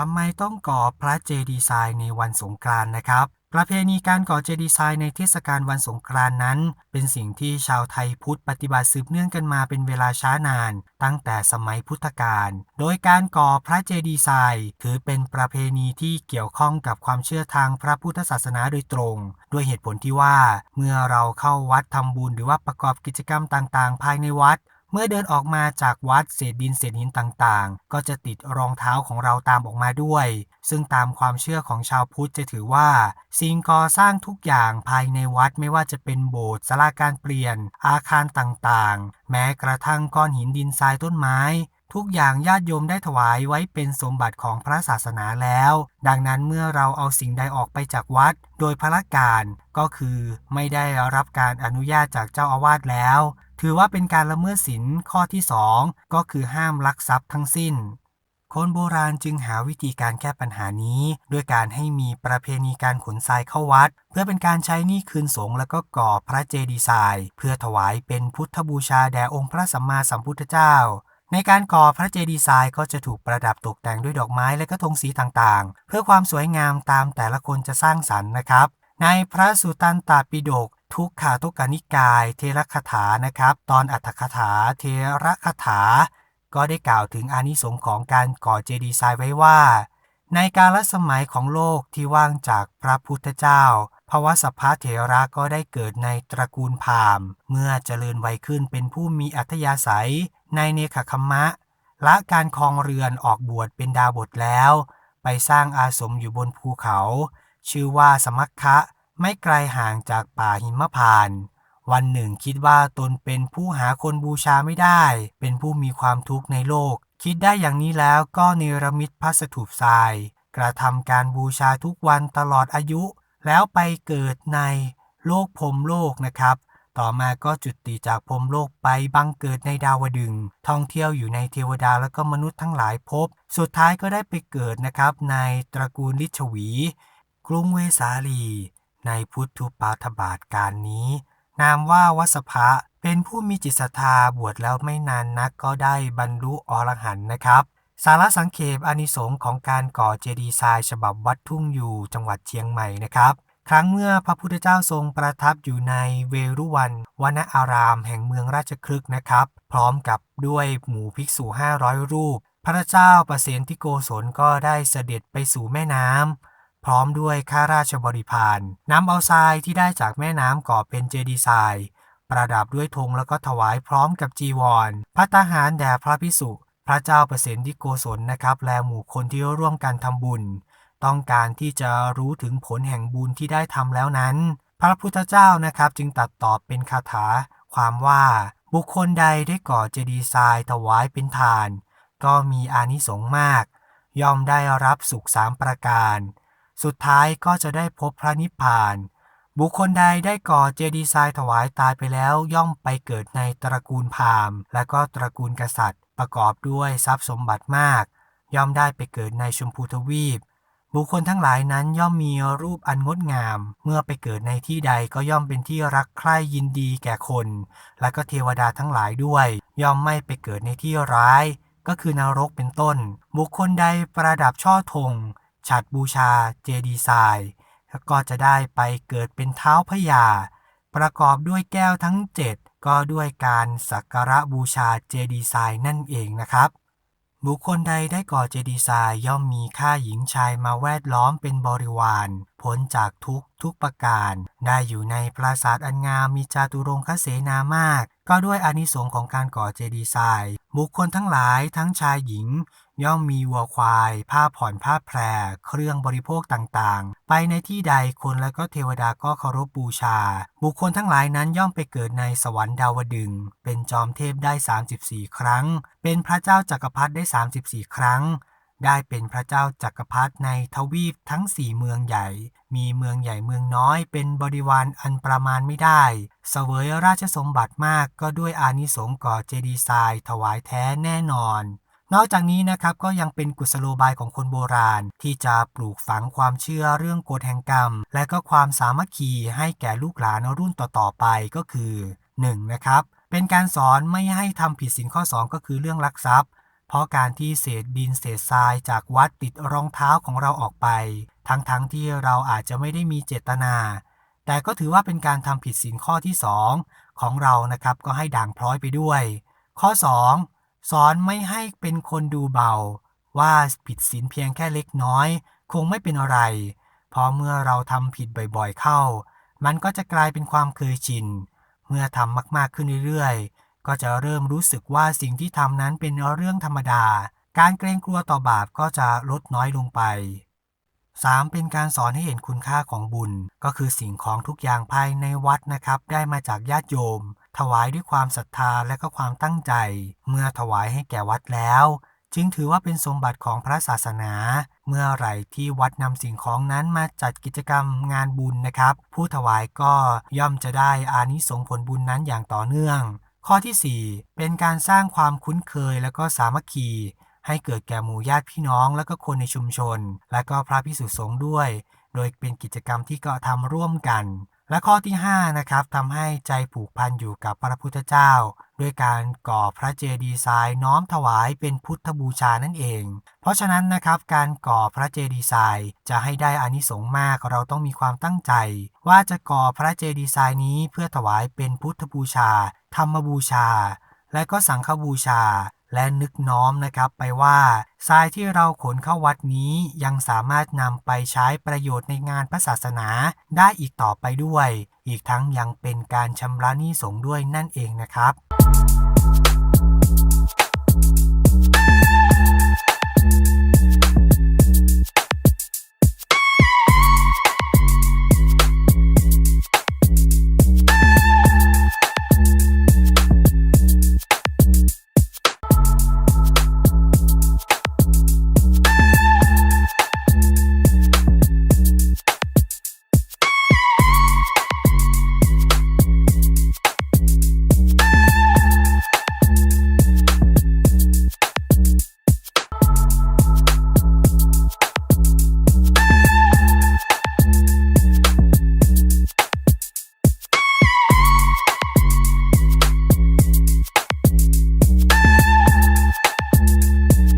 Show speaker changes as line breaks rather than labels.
ทำไมต้องก่อพระเจดีย์ทรายในวันสงกรานต์นะครับ ประเพณีการก่อเจดีย์ทรายในเทศกาลวันสงกรานต์นั้น เป็นสิ่งที่ชาวไทยพุทธปฏิบัติสืบเนื่องกันมาเป็นเวลาช้านาน ตั้งแต่สมัยพุทธกาล โดยการก่อพระเจดีย์ทรายถือเป็นประเพณีที่เกี่ยวข้องกับความเชื่อทางพระพุทธศาสนาโดยตรง ด้วยเหตุผลที่ว่า เมื่อเราเข้าวัดทำบุญหรือว่าประกอบกิจกรรมต่างๆ ภายในวัด เมื่อเดินออกมาจากวัดเศษดินเศษหินต่างๆ ก็จะติดรองเท้าของเราตามออกมาด้วย ซึ่งตามความเชื่อของชาวพุทธจะถือว่า สิ่งก่อสร้างทุกอย่างภายในวัดไม่ว่าจะเป็นโบสถ์ศาลาการเปลี่ยน อาคารต่างๆ แม้กระทั่งก้อนหินดินทรายต้นไม้ ทุกอย่างญาติโยมได้ถวายไว้เป็นสมบัติของพระศาสนาแล้ว ดังนั้นเมื่อเราเอาสิ่งใดออกไปจากวัด โดยพระการก็คือไม่ได้รับการอนุญาตจากเจ้าอาวาสแล้ว ถือว่าเป็นการละเมิดศีลข้อที่2ก็คือห้ามลักทรัพย์ทั้งสิ้น คนโบราณจึงหาวิธีการแก้ปัญหานี้ด้วยการให้มีประเพณีการขนทรายเข้าวัด เพื่อเป็นการใช้นี้คืนสงฆ์แล้วก็ก่อพระเจดีย์ทราย เพื่อถวายเป็นพุทธบูชาแด่องค์พระสัมมาสัมพุทธเจ้า ในการก่อพระเจดีย์ทรายก็จะถูกประดับตกแต่งด้วยดอกไม้และก็ธงสีต่างๆ เพื่อความสวยงามตามแต่ละคนจะสร้างสรรค์นะครับ ในพระสุตันตปิฎกทุกขาทุกานิกาย เทระคถานะครับ ตอนอัตถคถาเทระคถา ก็ได้กล่าวถึงอานิสงส์ของการก่อเจดีย์ทรายไว้ว่า ในกาลสมัยของโลกที่ว่างจากพระพุทธเจ้าพระสพะเถระก็ได้เกิดในตระกูลพามเมื่อเจริญวัยขึ้นเป็นผู้มีอัธยาศัย ในเนคขมมะ ละการครองเรือนออกบวชเป็นดาบทแล้ว ไปสร้างอาสมอยู่บนภูเขา ชื่อว่าสมัคคะไม่ไกลห่างจากป่าหิมพานต์วันหนึ่งคิดว่าตนเป็นผู้หาคนบูชาไม่ได้ เป็นผู้มีความทุกข์ในโลก คิดได้อย่างนี้แล้วก็เนรมิตพระสถูปทราย กระทำการบูชาทุกวันตลอดอายุ แล้วไปเกิดในโลกพรมโลกนะครับ ต่อมาก็จุติจากพรมโลกไปบังเกิดในดาวดึง ท่องเที่ยวอยู่ในเทวดาและก็มนุษย์ทั้งหลายพบ สุดท้ายก็ได้ไปเกิดนะครับ ในตระกูลลิชวี กรุงเวสาลี ในพุทธุปาทบาทการนี้ นามว่าวัสภะเป็นผู้มีจิตศรัทธาบวชแล้วไม่นานนักก็ได้บรรลุอรหันต์นะครับสาระสังเขปอานิสงส์ของการก่อเจดีย์ทรายฉบับวัดทุ่งอยู่จังหวัดเชียงใหม่นะครับ ครั้งเมื่อพระพุทธเจ้าทรงประทับอยู่ในเวรุวันวนอารามแห่งเมืองราชครึกนะครับ พร้อมกับด้วยหมู่ภิกษุ 500 รูป พระเจ้าประเสนที่โกศลก็ได้เสด็จไปสู่แม่น้ำพร้อมด้วยข้าราชบริพารนำเอาทรายที่ได้จากแม่น้ำก่อเป็นเจดีย์ทราย ประดับด้วยธงแล้วก็ถวายพร้อมกับจีวรพระทหารแด่พระพิสุพระเจ้าประเสนที่โกศลนะครับ และหมู่คนที่ร่วมกันทำบุญ ต้องการที่จะรู้ถึงผลแห่งบุญที่ได้ทำแล้วนั้น พระพุทธเจ้านะครับจึงตัดตอบเป็นคาถา ความว่า บุคคลใดได้ก่อเจดีย์ทรายถวายเป็นทาน ก็มีอานิสงส์มาก ย่อมได้รับสุขสามประการ สุดท้ายก็จะได้พบพระนิพพาน บุคคลใดได้ก่อเจดีย์ทรายถวายตายไปแล้วย่อมไปเกิดในตระกูลพราหมณ์ และก็ตระกูลกษัตริย์ ประกอบด้วยทรัพย์สมบัติมาก ย่อมได้ไปเกิดในชมพูทวีป บุคคลทั้งหลายนั้นย่อมมีรูปอันงดงาม เมื่อไปเกิดในที่ใดก็ย่อมเป็นที่รักใคร่ยินดีแก่คน และก็เทวดาทั้งหลายด้วย ย่อมไม่ไปเกิดในที่ร้าย ก็คือนรกเป็นต้น บุคคลใดประดับช่อธงฉัดบูชาเจดีย์ทรายก็จะได้ไปเกิดเป็นเท้าพญาประกอบด้วยแก้วทั้ง7ก็ด้วยการสักการะบูชาเจดีย์ทรายนั่นเองนะครับ บุคคลใดได้ก่อเจดีย์ทรายย่อมมีข้าหญิงชายมาแวดล้อมเป็นบริวารพ้นจากทุกทุกประการ ได้อยู่ในปราสาทอันงามมีจาตุรงคเสนามาก ก็ด้วยอานิสงส์ของการก่อเจดีย์ทรายบุคคลทั้งหลายทั้งชายหญิง ย่อมมีวัวควาย ผ้าผ่อนผ้าแพร เครื่องบริโภคต่างๆ ไปในที่ใดคนและก็เทวดาก็เคารพบบูชา บุคคลทั้งหลายนั้นย่อมไปเกิดในสวรรค์ดาวดึง เป็นจอมเทพได้ 34 ครั้ง เป็นพระเจ้าจักรพรรดิได้ 34 ครั้ง ได้เป็นพระเจ้าจักรพรรดิในทวีปทั้งสี่เมืองใหญ่ มีเมืองใหญ่เมืองน้อยเป็นบริวารอันประมาณไม่ได้เสวยราชสมบัติมากก็ด้วยอานิสงส์ก่อเจดีย์ทรายถวายแท้แน่นอน นอกจากนี้นะครับก็ยังเป็นกุศโลบายของคนโบราณ ที่จะปลูกฝังความเชื่อเรื่องกฎแห่งกรรม และก็ความสามัคคีให้แก่ลูกหลานรุ่นต่อๆไปก็คือ 1. นะครับเป็นการสอนไม่ให้ทำผิดสินข้อ 2 ก็คือเรื่องลักทรัพย์ เพราะการที่เศษดินเศษทรายจากวัดติดรองเท้าของเราออกไป ทั้งๆทที่เราอาจจะไม่ได้มีเจตนา แต่ก็ถือว่าเป็นการทำผิดศีลข้อที่ 2 ของเรานะครับก็ให้ด่างพร้อยไปด้วย ข้อ 2 สอนไม่ให้เป็นคนดูเบา ว่าผิดศีลเพียงแค่เล็กน้อย คงไม่เป็นอะไรเพราะเมื่อเราทำผิดบ่อยๆเข้า มันก็จะกลายเป็นความเคยชิน เมื่อทำมากๆขึ้นเรื่อยๆ ก็จะเริ่มรู้สึกว่าสิ่งที่ทำนั้นเป็นเรื่องธรรมดา การเกรงกลัวต่อบาปก็จะลดน้อยลงไป 3. เป็นการสอนให้เห็นคุณค่าของบุญ ก็คือสิ่งของทุกอย่างภายในวัดนะครับ ได้มาจากญาติโยม ถวายด้วยความศรัทธาและก็ความตั้งใจ เมื่อถวายให้แก่วัดแล้ว จึงถือว่าเป็นสมบัติของพระศาสนา เมื่อไหร่ที่วัดนำสิ่งของนั้นมาจัดกิจกรรมงานบุญนะครับ ผู้ถวายก็ย่อมจะได้อานิสงส์ผลบุญนั้นอย่างต่อเนื่อง ข้อที่ 4 เป็นการสร้างความคุ้นเคยและก็สามัคคีให้เกิดแก่หมู่ญาติพี่น้องและก็คนในชุมชน และก็พระพิสุสงฆ์ด้วย โดยเป็นกิจกรรมที่ก็ทำร่วมกัน และข้อที่5นะครับทำให้ใจผูกพันอยู่กับพระพุทธเจ้า ด้วยการก่อพระเจดีย์ทรายน้อมถวายเป็นพุทธบูชานั่นเอง เพราะฉะนั้นนะครับการก่อพระเจดีย์ทรายจะให้ได้อานิสงส์มากเราต้องมีความตั้งใจ ว่าจะก่อพระเจดีย์ทรายนี้เพื่อถวายเป็นพุทธบูชา ธรรมบูชา และก็สังฆบูชา และนึกน้อมนะครับไปว่าทรายที่เราขนเข้าวัดนี้ยังสามารถนำไปใช้ประโยชน์ในงานพระศาสนาได้อีกต่อไปด้วย อีกทั้งยังเป็นการชำระหนี้สงด้วยนั่นเองนะครับ